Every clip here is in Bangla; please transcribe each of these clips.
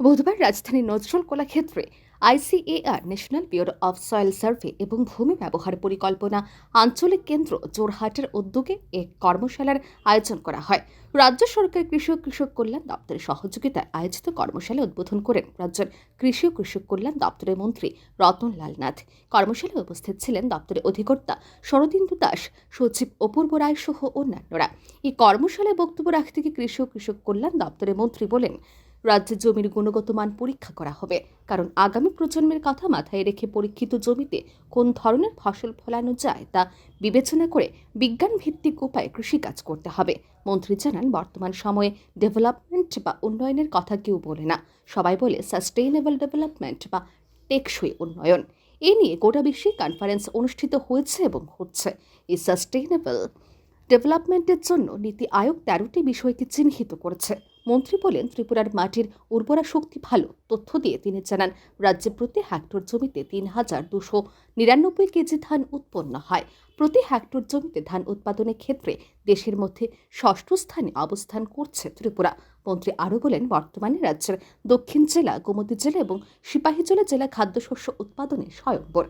বুধবার রাজধানীর Nazrul কলাক্ষেত্রে ICAR national bureau of soil survey এবং ভূমি ব্যবহার পরিকল্পনা আঞ্চলিক কেন্দ্র জোরহাটের উদ্যোগে এক কর্মশালার আয়োজন করা হয়। রাজ্য সরকার কৃষি ও কৃষক কল্যাণ দপ্তরের সহযোগিতায় আয়োজিত কর্মশালা উদ্বোধন করেন রাজ্যের কৃষি ও কৃষক কল্যাণ দপ্তরের মন্ত্রী রতন লাল নাথ। কর্মশালায় উপস্থিত ছিলেন দপ্তরের অধিকর্তা শরদিন্দু দাস, সচিব অপূর্ব রায় সহ অন্যান্যরা। এই কর্মশালায় বক্তব্য রাখতে গিয়ে কৃষি ও কৃষক কল্যাণ দপ্তরের মন্ত্রী বলেন রাজ্যে জমির গুণগত মান পরীক্ষা করা হবে। কারণ আগামী প্রজন্মের কথা মাথায় রেখে পরীক্ষিত জমিতে কোন ধরনের ফসল ফলানো যায় তা বিবেচনা করে বিজ্ঞান ভিত্তিক উপায়ে কৃষিকাজ করতে হবে। মন্ত্রী জানান, বর্তমান সময়ে ডেভেলপমেন্ট বা উন্নয়নের কথা কেউ বলে না। সবাই বলে সাস্টেইনেবল ডেভেলপমেন্ট বা টেকসই উন্নয়ন। এ নিয়ে গোটা বিশ্বে কনফারেন্স অনুষ্ঠিত হয়েছে এবং হচ্ছে। এই সাস্টেইনেবল ডেভেলপমেন্টের জন্য নীতি আয়োগ তেরোটি বিষয়কে চিহ্নিত করেছে। মন্ত্রী বলেন, ত্রিপুরার মাটির উর্বরা শক্তি ভালো তথ্য দিয়ে তিনি জানান, রাজ্যে প্রতি হেক্টর জমিতে তিন হাজার দুশো নিরানব্বই কেজি ধান উৎপন্ন হয়। প্রতি হেক্টর জমিতে ধান উৎপাদনের ক্ষেত্রে দেশের মধ্যে ষষ্ঠ স্থানে অবস্থান করছে ত্রিপুরা। মন্ত্রী আরও বলেন, বর্তমানে রাজ্যের দক্ষিণ জেলা, গোমতী জেলা এবং সিপাহীজলা জেলা খাদ্যশস্য উৎপাদনে স্বয়ম্বর।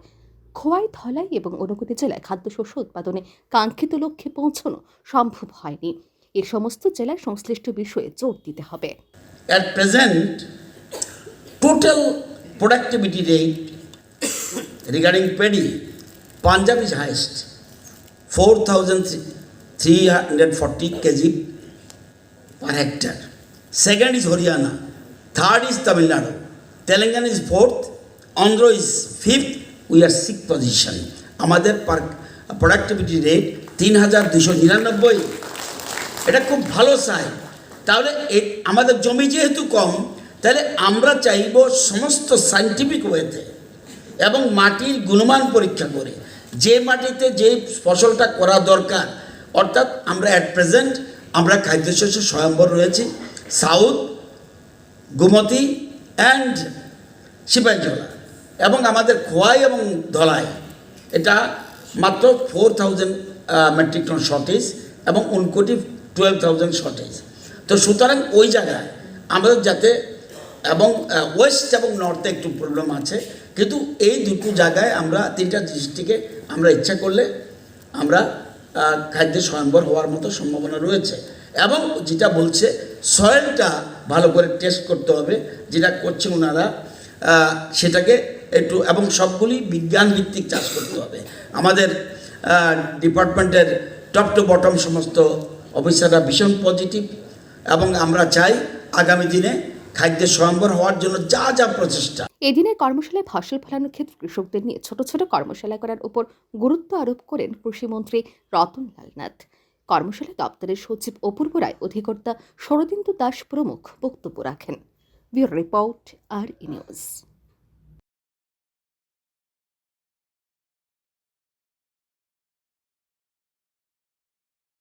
খোয়াই, ধলাই এবং অনুভূতি জেলায় খাদ্যশস্য উৎপাদনে কাঙ্ক্ষিত লক্ষ্যে পৌঁছানো সম্ভব হয়নি। এ সমস্ত জেলার সংশ্লিষ্ট বিষয়ে জোর দিতে হবে At present, total productivity rate regarding paddy, Punjab is highest, 4,340 kg per hectare. Second is Haryana, third is Tamil Nadu, Telangana is fourth, Andhra is fifth, we are sixth position. আমাদের প্রোডাক্টিভিটি রেট তিন হাজার দুশো নিরানব্বই এটা খুব ভালো সাইন। তাহলে আমাদের জমি যেহেতু কম, তাহলে আমরা চাইব সমস্ত সাইন্টিফিক ওয়েতে এবং মাটির গুণমান পরীক্ষা করে। যে মাটিতে যে ফসলটা করা দরকার, অর্থাৎ আমরা অ্যাট প্রেজেন্ট আমরা খাদ্যশস্য স্বয়ম্বর রয়েছি, সাউথ, গোমতী অ্যান্ড সিপাহীজলা এবং আমাদের খোয়াই এবং ধলাই। এটা মাত্র four thousand metric ton shortage এবং উনকোটি টুয়েলভ থাউজেন্ড শর্টেজ তো সুতরাং ওই জায়গায় আমাদের যাতে এবং ওয়েস্ট এবং নর্থে একটু প্রবলেম আছে। কিন্তু এই দুটো জায়গায় আমরা তিনটা ডিস্ট্রিক্টে আমরা ইচ্ছা করলে আমরা খাদ্যে স্বয়ম্বর হওয়ার মতো সম্ভাবনা রয়েছে। এবং যেটা বলছে সয়েলটা ভালো করে টেস্ট করতে হবে। যেটা করছে ওনারা সেটাকে একটু, এবং সবগুলি বিজ্ঞান ভিত্তিক চাষ করতে হবে। আমাদের ডিপার্টমেন্টের টপ টু বটম সমস্ত অফিসাররা ভীষণ পজিটিভ এবং আমরা চাই আগামী দিনে খাদ্যের স্বয়ম্বর হওয়ার জন্য যা যা প্রচেষ্টা। এদিনের কর্মশালায় ফসল ফলানোর ক্ষেত্রে কৃষকদের নিয়ে ছোট ছোট কর্মশালা করার উপর গুরুত্ব আরোপ করেন কৃষিমন্ত্রী রতন লালনাথ। কর্মশালা দপ্তরের সচিব অপূর্ব রায়, অধিকর্তা শরদিন্দু দাস প্রমুখ বক্তব্য রাখেন। রিপোর্ট আর ই নিউজ।